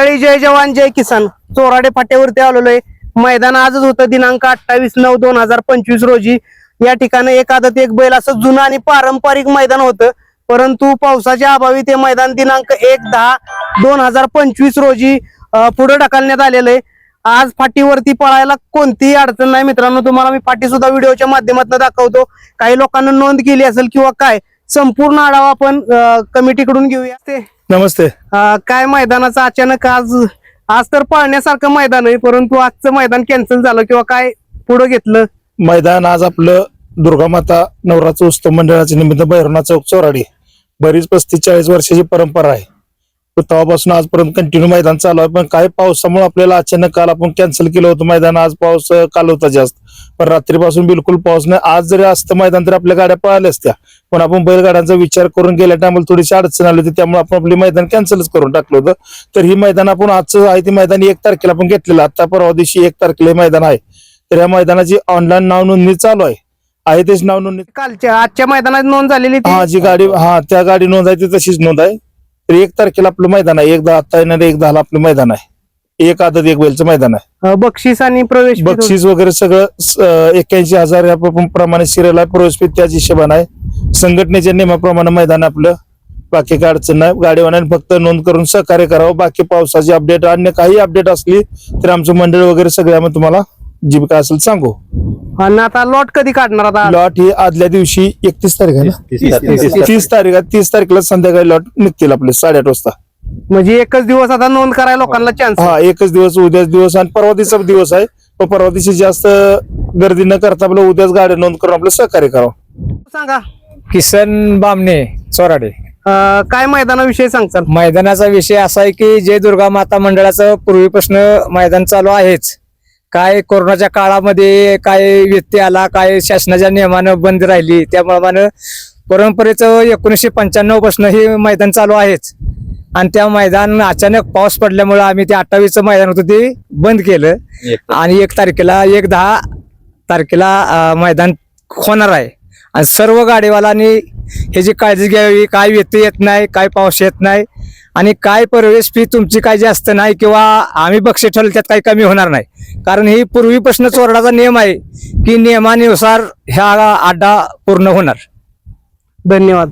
मंडळी जय जवान जय किसान. चोराडे फाट्यावरती आलेलो आहे मैदान आजच होतं दिनांक अठ्ठावीस नऊ दोन हजार पंचवीस रोजी. या ठिकाणी एक आदत एक बैल असं जुनं आणि पारंपरिक मैदान होतं. परंतु पावसाच्या अभावी ते मैदान दिनांक एक दहा दोन हजार पंचवीस रोजी पुढे ढकलण्यात आलेलं आहे आज फाटीवरती पळायला कोणतीही अडचण नाही. मित्रांनो तुम्हाला मी फाटी सुद्धा व्हिडिओच्या माध्यमातून दाखवतो. काही लोकांना नोंद केली असेल किंवा काय संपूर्ण आढावा आपण कमिटीकडून घेऊया. ते नमस्ते. अं, काय मैदानाचं अचानक आज आज तर पाळण्यासारखं मैदान आहे परंतु आजचं मैदान कॅन्सल झालं किंवा काय पुढे घेतलं? मैदान आज आपलं दुर्गामाता नवरात्र उत्सव मंडळाच्या निमित्त भैरवनाथ चौक चोराडी. बरीच पस्तीस चाळीस वर्षाची परंपरा आहे. तेव्हापासून आजपर्यंत कंटिन्यू मैदान चालू आहे पण काही पावसामुळे आपल्याला अचानक काल आपण कॅन्सल केलं होतं मैदान. आज पाऊस अं, काल होता जास्त. पण रात्रीपासून बिलकुल पाऊस नाही. आज जरी असतं मैदान तरी आपल्या गाड्या पळाल्या असत्या पण आपण बैलगाड्यांचा विचार करून गेल्या टायमाला थोडीशी अडचण आली होती त्यामुळे आपण आपली मैदान कॅन्सलच करून टाकलं होतं. तर ही मैदान आपण आजचं आहे ते मैदान एक तारखेला आपण घेतलेलं. आता परवा दिवशी एक तारखेला मैदान आहे. तर या मैदानाची ऑनलाईन नाव नोंदणी चालू आहे. आहे तेच नाव नोंदणी. कालच्या आजच्या मैदानात नोंद झालेली ती? हा जी गाडी हा त्या गाडी नोंद आहे ती तशीच नोंद आहे. तर एक तारखेला आपलं मैदान आहे. एक दहा आता येणार एक दहाला आपलं मैदान आहे. एक आदत एक बैलचं मैदान आहे. अं, बक्षीस आणि प्रवेश fee बक्षीस वगैरे सगळं एक्क्याऐंशी हजार या प- प्रमाणे सिरियल आहे प्रवेश fee त्याच हिशोबाने आहे. संघटनेच्या नियमाप्रमाणे मैदान आहे आपलं. बाकी काय अडचण नाही. गाडीवाल्याने फक्त नोंद करून सहकार्य करावं. बाकी पावसाची अपडेट अन्य काही अपडेट असली तर आमचं मंडळ वगैरे सगळे आम्ही तुम्हाला जी काय असेल सांगू. आणि आता लॉट कधी काढणार आता? लॉट ही आदल्या दिवशी एकतीस तारीख आहे ना? तीस तारीख. आहे तीस तारखेला संध्याकाळी लॉट निघतील आपले साडेआठ वाजता. म्हणजे एकच दिवस आता नोंद करायला लोकांना चान्स हा एकच दिवस उद्याच दिवस आणि परवा दिवसा दिवस आहे. पण परवा दिवशी जास्त गर्दी न करता आपलं उद्याच गाडी नोंद करून आपलं सहकार्य करावं. सांगा. किसन बामणे चोराडे. अं, काय मैदानाविषयी सांगचाल मैदानाचा विषय असा आहे की जय दुर्गा माता मंडळाचं पूर्वीपासून मैदान चालू आहेच. काय कोरोनाच्या काळामध्ये काय व्यत्यय आला काय शासनाच्या नियमानं बंद राहिली त्याप्रमाणे परंपरेचं एकोणीसशे पंच्याण्णवपासून हे मैदान चालू आहेच. आणि त्या मैदान अचानक पाऊस पडल्यामुळे आम्ही ते अठ्ठावीसचं मैदान होतं ते बंद केलं. आणि एक तारखेला एक दहा तारखेला मैदान होणार आहे. आणि सर्व गाडीवालांनी ह्याची काळजी घ्यावी काय व्यत्यय येत नाही काय पाऊस येत नाही आणि काय प्रवेश फी तुमची काय जास्त नाही किंवा आम्ही बक्षीस ठेवलं त्यात काही कमी होणार नाही. कारण ही पूर्वीपासून चोरडाचा नियम आहे की नियमानुसार ह्या अड्डा पूर्ण होणार. धन्यवाद.